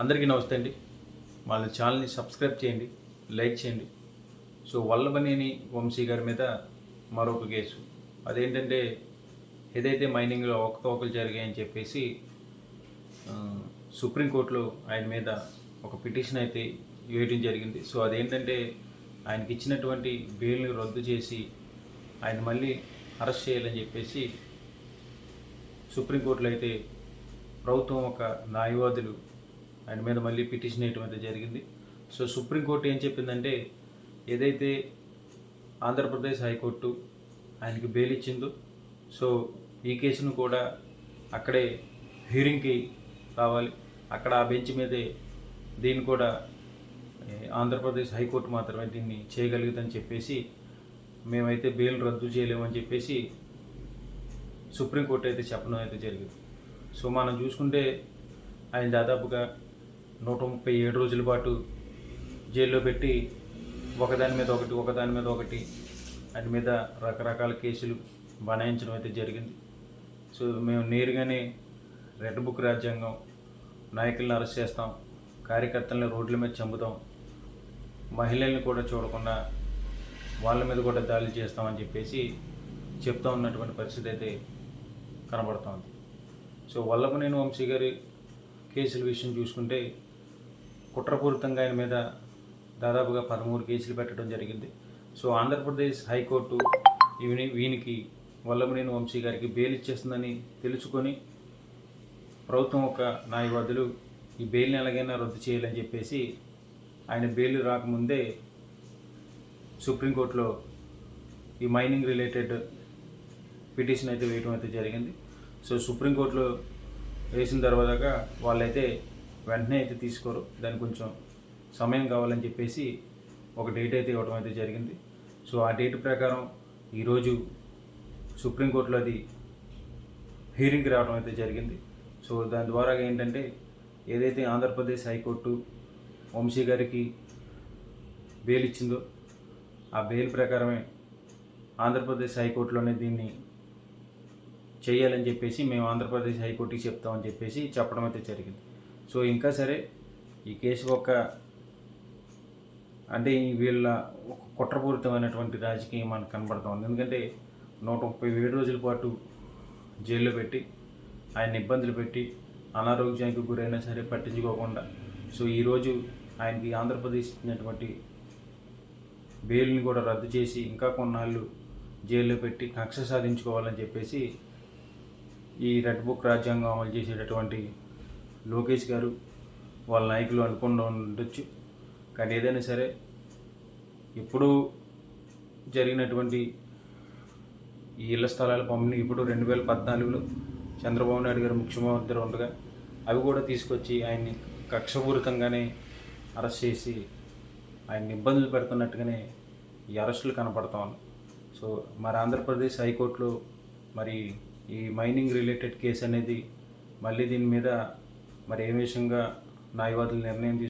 అందరికీ నమస్తే అండి. వాళ్ళ ఛానల్ని సబ్స్క్రైబ్ చేయండి లైక్ చేయండి. సో వల్లభనేని వంశీ గారి మీద మరొక కేసు. అదేంటంటే ఏదైతే మైనింగ్లో అవకతవకలు జరిగాయని చెప్పేసి సుప్రీంకోర్టులో ఆయన మీద ఒక పిటిషన్ అయితే వేయడం జరిగింది. సో అదేంటంటే ఆయనకి ఇచ్చినటువంటి బెయిల్ని రద్దు చేసి ఆయన మళ్ళీ అరెస్ట్ చేయాలని చెప్పేసి సుప్రీంకోర్టులో అయితే ప్రభుత్వం ఒక న్యాయవాదులు ఆయన మీద మళ్ళీ పిటిషన్ వేయటం అయితే జరిగింది. సో సుప్రీంకోర్టు ఏం చెప్పిందంటే ఏదైతే ఆంధ్రప్రదేశ్ హైకోర్టు ఆయనకి బెయిల్ ఇచ్చిందో సో ఈ కేసును కూడా అక్కడే హీరింగ్కి రావాలి. అక్కడ ఆ బెంచ్ మీదే దీన్ని కూడా ఆంధ్రప్రదేశ్ హైకోర్టు మాత్రమే దీన్ని చేయగలుగుతుందని చెప్పేసి మేమైతే బెయిల్ రద్దు చేయలేమని చెప్పేసి సుప్రీంకోర్టు అయితే చెప్పడం అయితే జరిగింది. సో మనం చూసుకుంటే ఆయన దాదాపుగా నూట ముప్పై ఏడు రోజుల పాటు జైల్లో పెట్టి ఒకదాని మీద ఒకటి ఒకదాని మీద ఒకటి వాటి మీద రకరకాల కేసులు బనాయించడం అయితే జరిగింది. సో మేము నేరుగానే రెడ్ బుక్ రాజ్యాంగం నాయకులను అరెస్ట్ చేస్తాం కార్యకర్తలను రోడ్ల మీద చంపుతాం మహిళల్ని కూడా చూడకుండా వాళ్ళ మీద కూడా దాడులు చేస్తామని చెప్పేసి చెప్తా ఉన్నటువంటి పరిస్థితి అయితే కనబడుతోంది సో వల్లభనేని వంశీ గారి కేసుల విషయం చూసుకుంటే కుట్రపూరితంగా ఆయన మీద దాదాపుగా పదమూడు కేసులు పెట్టడం జరిగింది. సో ఆంధ్రప్రదేశ్ హైకోర్టు ఈవిని వీనికి వల్లభనేని వంశీ గారికి బెయిల్ ఇచ్చేస్తుందని తెలుసుకొని ప్రభుత్వం ఒక న్యాయవాదులు ఈ బెయిల్ని ఎలాగైనా రద్దు చేయాలని చెప్పేసి ఆయన బెయిల్ రాకముందే సుప్రీంకోర్టులో ఈ మైనింగ్ రిలేటెడ్ పిటిషన్ అయితే వేయడం అయితే జరిగింది. సో సుప్రీంకోర్టులో వేసిన తర్వాత వాళ్ళైతే వెంటనే అయితే తీసుకోరు. దానికి కొంచెం సమయం కావాలని చెప్పేసి ఒక డేట్ అయితే ఇవ్వడం అయితే జరిగింది. సో ఆ డేట్ ప్రకారం ఈరోజు సుప్రీంకోర్టులో అది హీరింగ్కి రావడం అయితే జరిగింది. సో దాని ద్వారా ఏంటంటే ఏదైతే ఆంధ్రప్రదేశ్ హైకోర్టు వంశీ గారికి బెయిల్ ఇచ్చిందో ఆ బెయిల్ ప్రకారమే ఆంధ్రప్రదేశ్ హైకోర్టులోనే దీన్ని చేయాలని చెప్పేసి మేము ఆంధ్రప్రదేశ్ హైకోర్టుకి చెప్తామని చెప్పేసి చెప్పడం అయితే జరిగింది. సో ఇంకా సరే ఈ కేసు ఒక అంటే వీళ్ళ ఒక కుట్రపూరితమైనటువంటి రాజకీయం మనకు కనబడుతూ ఉంది. ఎందుకంటే నూట ముప్పై ఏడు రోజుల పాటు జైల్లో పెట్టి ఆయన ఇబ్బందులు పెట్టి అనారోగ్యానికి గురైనా సరే పట్టించుకోకుండా సో ఈరోజు ఆయనకి ఆంధ్రప్రదేశ్ ఇచ్చినటువంటి బెయిల్ని కూడా రద్దు చేసి ఇంకా కొన్నాళ్ళు జైల్లో పెట్టి కక్ష సాధించుకోవాలని చెప్పేసి ఈ రెడ్ బుక్ రాజ్యాంగం అమలు చేసేటటువంటి లోకేష్ గారు వాళ్ళ నాయకులు అనుకుండా ఉండొచ్చు. కానీ ఏదైనా సరే ఇప్పుడు జరిగినటువంటి ఈ ఇళ్ళ స్థలాల పంపిణీ ఇప్పుడు రెండు వేల పద్నాలుగులో చంద్రబాబు నాయుడు గారు ముఖ్యమంత్రి ఉండగా అవి కూడా తీసుకొచ్చి ఆయన్ని కక్షపూరితంగానే అరెస్ట్ చేసి ఆయన్ని ఇబ్బందులు పెడుతున్నట్టుగానే ఈ అరెస్టులు కనపడతా ఉన్నాయి. సో మరి ఆంధ్రప్రదేశ్ హైకోర్టులో మరి ఈ మైనింగ్ రిలేటెడ్ కేసు అనేది మళ్ళీ దీని మీద మరి ఏ విషయంగా న్యాయవాదులు నిర్ణయం తీసుకు